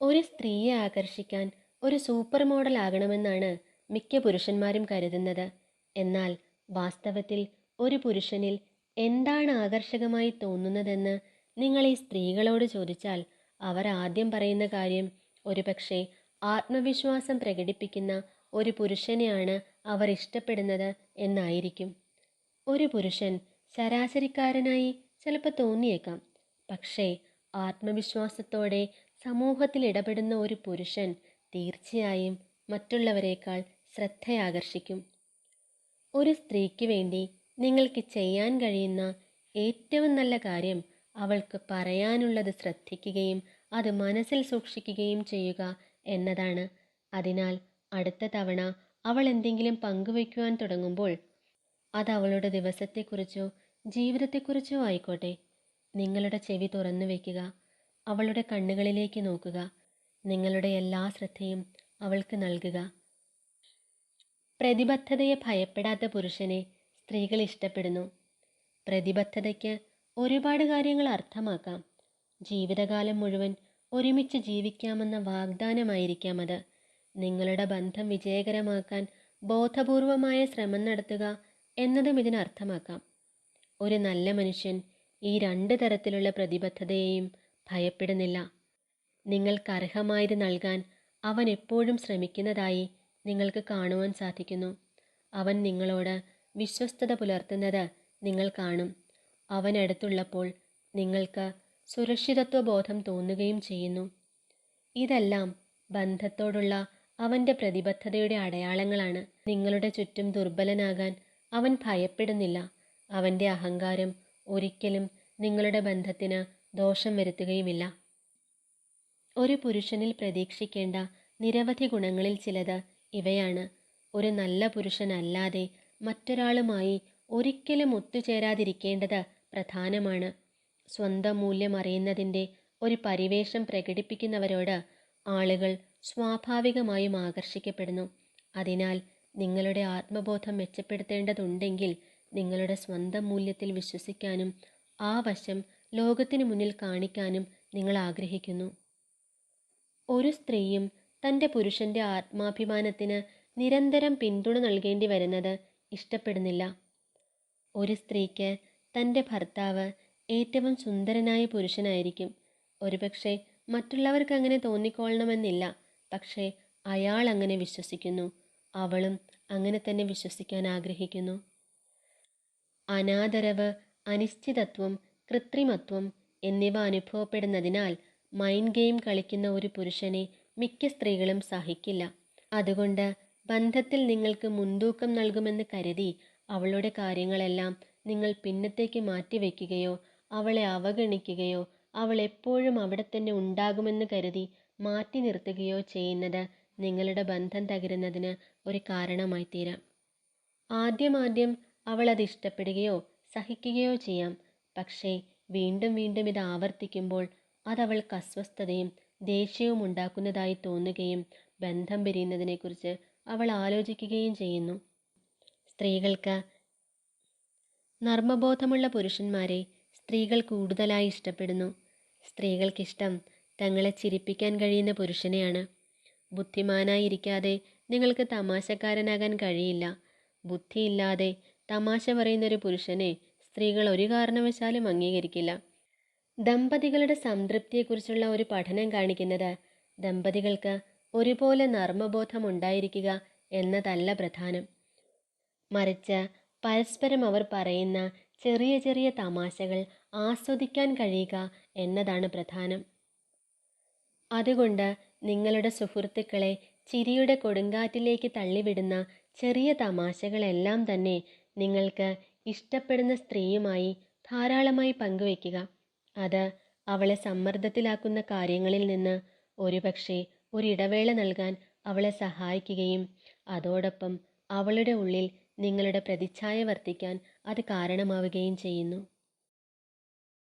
ഒരു സ്ത്രീയെ ആകർഷിക്കാൻ ഒരു സൂപ്പർ മോഡൽ ആകണമെന്നാണ് മിക്ക പുരുഷന്മാരും കരുതുന്നത്. എന്നാൽ വാസ്തവത്തിൽ ഒരു പുരുഷനിൽ എന്താണ് ആകർഷകമായി തോന്നുന്നതെന്ന് നിങ്ങൾ ഈ സ്ത്രീകളോട് ചോദിച്ചാൽ അവർ ആദ്യം പറയുന്ന കാര്യം ഒരുപക്ഷെ ആത്മവിശ്വാസം പ്രകടിപ്പിക്കുന്ന ഒരു പുരുഷനെയാണ് അവർ ഇഷ്ടപ്പെടുന്നത് എന്നായിരിക്കും. ഒരു പുരുഷൻ ശരാശരിക്കാരനായി ചിലപ്പോൾ തോന്നിയേക്കാം. പക്ഷേ ആത്മവിശ്വാസത്തോടെ സമൂഹത്തിൽ ഇടപെടുന്ന ഒരു പുരുഷൻ തീർച്ചയായും മറ്റുള്ളവരെക്കാൾ ശ്രദ്ധയാകർഷിക്കും. ഒരു സ്ത്രീക്ക് വേണ്ടി നിങ്ങൾക്ക് ചെയ്യാൻ കഴിയുന്ന ഏറ്റവും നല്ല കാര്യം അവൾക്ക് പറയാനുള്ളത് ശ്രദ്ധിക്കുകയും അത് മനസ്സിൽ സൂക്ഷിക്കുകയും ചെയ്യുക എന്നതാണ്. അതിനാൽ അടുത്ത തവണ അവൾ എന്തെങ്കിലും പങ്കുവയ്ക്കുവാൻ തുടങ്ങുമ്പോൾ അത് അവളുടെ ദിവസത്തെക്കുറിച്ചോ ജീവിതത്തെക്കുറിച്ചോ ആയിക്കോട്ടെ. നിങ്ങളുടെ ചെവി തുറന്നു വയ്ക്കുക. അവളുടെ കണ്ണുകളിലേക്ക് നോക്കുക. നിങ്ങളുടെ എല്ലാ ശ്രദ്ധയും അവൾക്ക് നൽകുക. പ്രതിബദ്ധതയെ ഭയപ്പെടാത്ത പുരുഷനെ സ്ത്രീകൾ ഇഷ്ടപ്പെടുന്നു. പ്രതിബദ്ധതയ്ക്ക് ഒരുപാട് കാര്യങ്ങൾ അർത്ഥമാക്കാം. ജീവിതകാലം മുഴുവൻ ഒരുമിച്ച് ജീവിക്കാമെന്ന വാഗ്ദാനമായിരിക്കാം അത്. നിങ്ങളുടെ ബന്ധം വിജയകരമാക്കാൻ ബോധപൂർവമായ ശ്രമം നടത്തുക എന്നതും ഇതിനർത്ഥമാക്കാം. ഒരു നല്ല മനുഷ്യൻ ഈ രണ്ട് തരത്തിലുള്ള പ്രതിബദ്ധതയെയും ഭയപ്പെടുന്നില്ല. നിങ്ങൾക്ക് അർഹമായത് നൽകാൻ അവൻ എപ്പോഴും ശ്രമിക്കുന്നതായി നിങ്ങൾക്ക് കാണുവാൻ സാധിക്കുന്നു. അവൻ നിങ്ങളോട് വിശ്വസ്തത പുലർത്തുന്നത് നിങ്ങൾ കാണും. അവൻ നിങ്ങൾക്ക് സുരക്ഷിതത്വ ബോധം തോന്നുകയും ചെയ്യുന്നു. ഇതെല്ലാം ബന്ധത്തോടുള്ള അവന്റെ പ്രതിബദ്ധതയുടെ അടയാളങ്ങളാണ്. നിങ്ങളുടെ ചുറ്റും ദുർബലനാകാൻ അവൻ ഭയപ്പെടുന്നില്ല. അവന്റെ അഹങ്കാരം ഒരിക്കലും നിങ്ങളുടെ ബന്ധത്തിന് ദോഷം വരുത്തുകയുമില്ല. ഒരു പുരുഷനിൽ പ്രതീക്ഷിക്കേണ്ട നിരവധി ഗുണങ്ങളിൽ ചിലത് ഇവയാണ്. ഒരു നല്ല പുരുഷനല്ലാതെ മറ്റൊരാളുമായി ഒരിക്കലും ഒത്തുചേരാതിരിക്കേണ്ടത് പ്രധാനമാണ്. സ്വന്തം മൂല്യം അറിയുന്നതിന്റെ ഒരു പരിവേഷം പ്രകടിപ്പിക്കുന്നവരോട് ആളുകൾ സ്വാഭാവികമായും ആകർഷിക്കപ്പെടുന്നു. അതിനാൽ നിങ്ങളുടെ ആത്മബോധം മെച്ചപ്പെടുത്തേണ്ടതുണ്ടെങ്കിൽ നിങ്ങളുടെ സ്വന്തം മൂല്യത്തിൽ വിശ്വസിക്കാനും ആ വശം ലോകത്തിന് മുന്നിൽ കാണിക്കാനും നിങ്ങൾ ആഗ്രഹിക്കുന്നു. ഒരു സ്ത്രീയും തന്റെ പുരുഷന്റെ ആത്മാഭിമാനത്തിന് നിരന്തരം പിന്തുണ നൽകേണ്ടി വരുന്നത് ഇഷ്ടപ്പെടുന്നില്ല. ഒരു സ്ത്രീക്ക് തന്റെ ഭർത്താവ് ഏറ്റവും സുന്ദരനായ പുരുഷനായിരിക്കും. ഒരുപക്ഷെ മറ്റുള്ളവർക്ക് അങ്ങനെ തോന്നിക്കൊള്ളണമെന്നില്ല. പക്ഷേ അയാൾ അങ്ങനെ വിശ്വസിക്കുന്നു. അവളും അങ്ങനെ തന്നെ വിശ്വസിക്കാൻ ആഗ്രഹിക്കുന്നു. അനാദരവ് അനിശ്ചിതത്വം കൃത്രിമത്വം എന്നിവ അനുഭവപ്പെടുന്നതിനാൽ മൈൻഡ് ഗെയിം കളിക്കുന്ന ഒരു പുരുഷനെ മിക്ക സ്ത്രീകളും സഹിക്കില്ല. അതുകൊണ്ട് ബന്ധത്തിൽ നിങ്ങൾക്ക് മുൻതൂക്കം നൽകുമെന്ന് കരുതി അവളുടെ കാര്യങ്ങളെല്ലാം നിങ്ങൾ പിന്നത്തേക്ക് മാറ്റിവെക്കുകയോ അവളെ അവഗണിക്കുകയോ അവൾ എപ്പോഴും അവിടെ തന്നെ ഉണ്ടാകുമെന്ന് കരുതി മാറ്റി നിർത്തുകയോ ചെയ്യുന്നത് നിങ്ങളുടെ ബന്ധം തകരുന്നതിന് ഒരു കാരണമായി തീരാം ആദ്യമാദ്യം അവൾ അത് ഇഷ്ടപ്പെടുകയോ സഹിക്കുകയോ ചെയ്യാം. പക്ഷേ വീണ്ടും വീണ്ടും ഇത് ആവർത്തിക്കുമ്പോൾ അതവൾക്ക് അസ്വസ്ഥതയും ദേഷ്യവും ഉണ്ടാക്കുന്നതായി തോന്നുകയും ബന്ധം പിരിയുന്നതിനെക്കുറിച്ച് അവൾ ആലോചിക്കുകയും ചെയ്യുന്നു. സ്ത്രീകൾക്ക് നർമ്മബോധമുള്ള പുരുഷന്മാരെ സ്ത്രീകൾ കൂടുതലായി ഇഷ്ടപ്പെടുന്നു. സ്ത്രീകൾക്കിഷ്ടം തങ്ങളെ ചിരിപ്പിക്കാൻ കഴിയുന്ന പുരുഷനെയാണ്. ബുദ്ധിമാനായിരിക്കാതെ നിങ്ങൾക്ക് തമാശക്കാരനാകാൻ കഴിയില്ല. ബുദ്ധിയില്ലാതെ തമാശ പറയുന്നൊരു പുരുഷനെ സ്ത്രീകൾ ഒരു കാരണവശാലും അംഗീകരിക്കില്ല. ദമ്പതികളുടെ സംതൃപ്തിയെക്കുറിച്ചുള്ള ഒരു പഠനം കാണിക്കുന്നത് ദമ്പതികൾക്ക് ഒരുപോലെ നർമ്മബോധം ഉണ്ടായിരിക്കുക എന്നതല്ല പ്രധാനം. മറിച്ച് പരസ്പരം അവർ പറയുന്ന ചെറിയ ചെറിയ തമാശകൾ ആസ്വദിക്കാൻ കഴിയുക എന്നതാണ് പ്രധാനം. അതുകൊണ്ട് നിങ്ങളുടെ സുഹൃത്തുക്കളെ ചിരിയുടെ കൊടുങ്കാറ്റിലേക്ക് തള്ളിവിടുന്ന ചെറിയ തമാശകളെല്ലാം തന്നെ നിങ്ങൾക്ക് ഇഷ്ടപ്പെടുന്ന സ്ത്രീയുമായി ധാരാളമായി പങ്കുവയ്ക്കുക. അത് അവളെ സമ്മർദ്ദത്തിലാക്കുന്ന കാര്യങ്ങളിൽ നിന്ന് ഒരുപക്ഷെ ഒരിടവേള നൽകാൻ അവളെ സഹായിക്കുകയും അതോടൊപ്പം അവളുടെ ഉള്ളിൽ നിങ്ങളുടെ പ്രതിച്ഛായ വർത്തിക്കാൻ അത് കാരണമാവുകയും ചെയ്യുന്നു.